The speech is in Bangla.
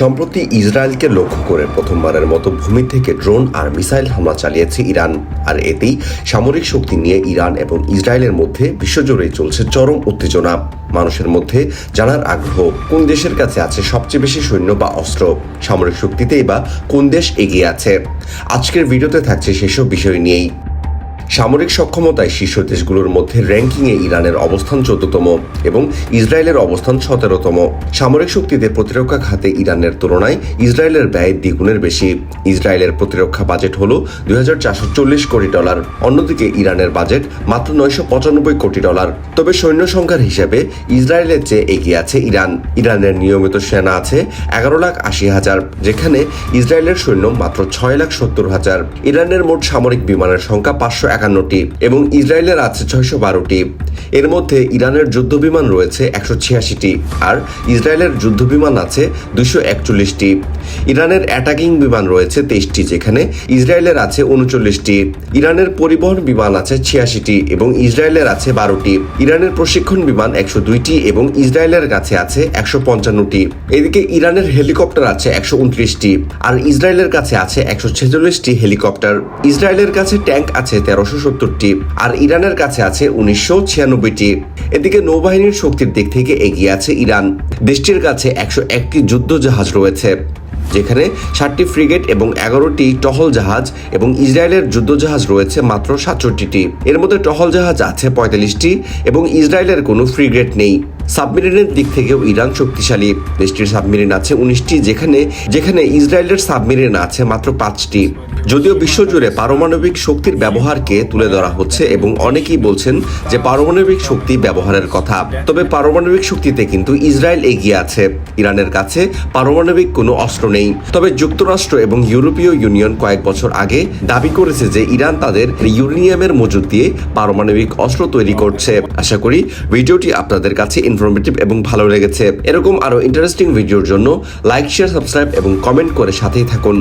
সম্প্রতি ইসরায়েলকে লক্ষ্য করে প্রথমবারের মতো ভূমি থেকে ড্রোন আর মিসাইল হামলা চালিয়েছে ইরান। আর এতেই সামরিক শক্তি নিয়ে ইরান এবং ইসরায়েলের মধ্যে বিশ্বজুড়েই চলছে চরম উত্তেজনা। মানুষের মধ্যে জানার আগ্রহ, কোন দেশের কাছে আছে সবচেয়ে বেশি সৈন্য বা অস্ত্র? সামরিক শক্তিতেই বা কোন দেশ এগিয়ে আছে? আজকের ভিডিওতে থাকছে সেসব বিষয় নিয়েই। সামরিক সক্ষমতায় শীর্ষ দেশগুলোর মধ্যে র্যাঙ্কিংয়ে ইরানের অবস্থান চোদ্দতম এবং ইসরায়েলের অবস্থান সতেরোতম। সামরিক শক্তিতে প্রতিরক্ষা খাতে ইরানের তুলনায় ইসরায়েলের ব্যয় দ্বিগুণের বেশি। ইসরায়েলের প্রতিরক্ষা বাজেট হল দু হাজার চারশো চল্লিশ কোটি ডলার, অন্যদিকে ইরানের বাজেট মাত্র নয়শো পঁচানব্বই কোটি ডলার। তবে সৈন্য সংখ্যার হিসেবে ইসরায়েলের চেয়ে এগিয়ে আছে ইরান। ইরানের নিয়মিত সেনা আছে এগারো লাখ আশি হাজার, যেখানে ইসরায়েলের সৈন্য মাত্র ছয় লাখ সত্তর হাজার। ইরানের মোট সামরিক বিমানের সংখ্যা পাঁচশো এক একান্নটি এবং ইসরায়েলের আছে ছয়শো বারোটি এর মধ্যে ইরানের যুদ্ধ বিমান রয়েছে একশো ছিয়াশিটি আর ইসরায়েলের যুদ্ধ বিমান আছে দুশো একচল্লিশটি ইরানের অ্যাটাকিং বিমান রয়েছে তেইশটি যেখানে ইসরায়েলের আছে উনচল্লিশটি ইরানের পরিবহন বিমান আছে ছিয়াশিটি এবং ইসরায়েলের আছে বারোটি ইরানের প্রশিক্ষণ বিমান একশো দুইটি এবং ইসরায়েলের কাছে আছে একশো পঞ্চান্নটি এদিকে ইরানের হেলিকপ্টার আছে একশো উনত্রিশটি আর ইসরায়েলের কাছে আছে একশো ছেচল্লিশটি হেলিকপ্টার। ইসরায়েলের কাছে ট্যাঙ্ক আছে তেরোশো সত্তরটি আর ইরানের কাছে আছে উনিশশো এদিকে নৌবাহিনীর শক্তির দিক থেকে এগিয়ে আছে ইরান। দেশটির কাছে একশো একটি যুদ্ধ জাহাজ রয়েছে, যেখানে ষাটটি ফ্রিগেট এবং এগারোটি টহল জাহাজ এবং ইসরায়েলের যুদ্ধজাহাজ রয়েছে মাত্র সাতষট্টিটি এর মধ্যে টহল জাহাজ আছে পঁয়তাল্লিশটি এবং ইসরায়েলের কোনো ফ্রিগেট নেই। সাবমেরিনের দিক থেকেও ইরান শক্তিশালী। দেশটির সাবমেরিন আছে উনিশটি, যেখানে যেখানে ইসরায়েলের সাবমেরিন আছে মাত্র পাঁচটি। যদিও বিশ্বজুড়ে পারমাণবিক শক্তির ব্যবহারকে তুলে ধরা হচ্ছে এবং অনেকেই বলছেন যে পারমাণবিক শক্তি ব্যবহারের কথা। তবে পারমাণবিক শক্তিতে কিন্তু ইসরায়েল এগিয়ে আছে। ইরানের কাছে পারমাণবিক কোনো অস্ত্র নেই। তবে যুক্তরাষ্ট্র এবং ইউরোপীয় ইউনিয়ন কয়েক বছর আগে দাবি করেছে যে ইরান তাদের ইউরেনিয়ামের মজুদ দিয়ে পারমাণবিক অস্ত্র তৈরি করছে। আশা করি ভিডিওটি আপনাদের কাছে ইনফরমেটিভ এবং ভালো লেগেছে। এরকম আরও ইন্টারেস্টিং ভিডিওর জন্য লাইক শেয়ার সাবস্ক্রাইব এবং কমেন্ট করে সাথেই থাকুন।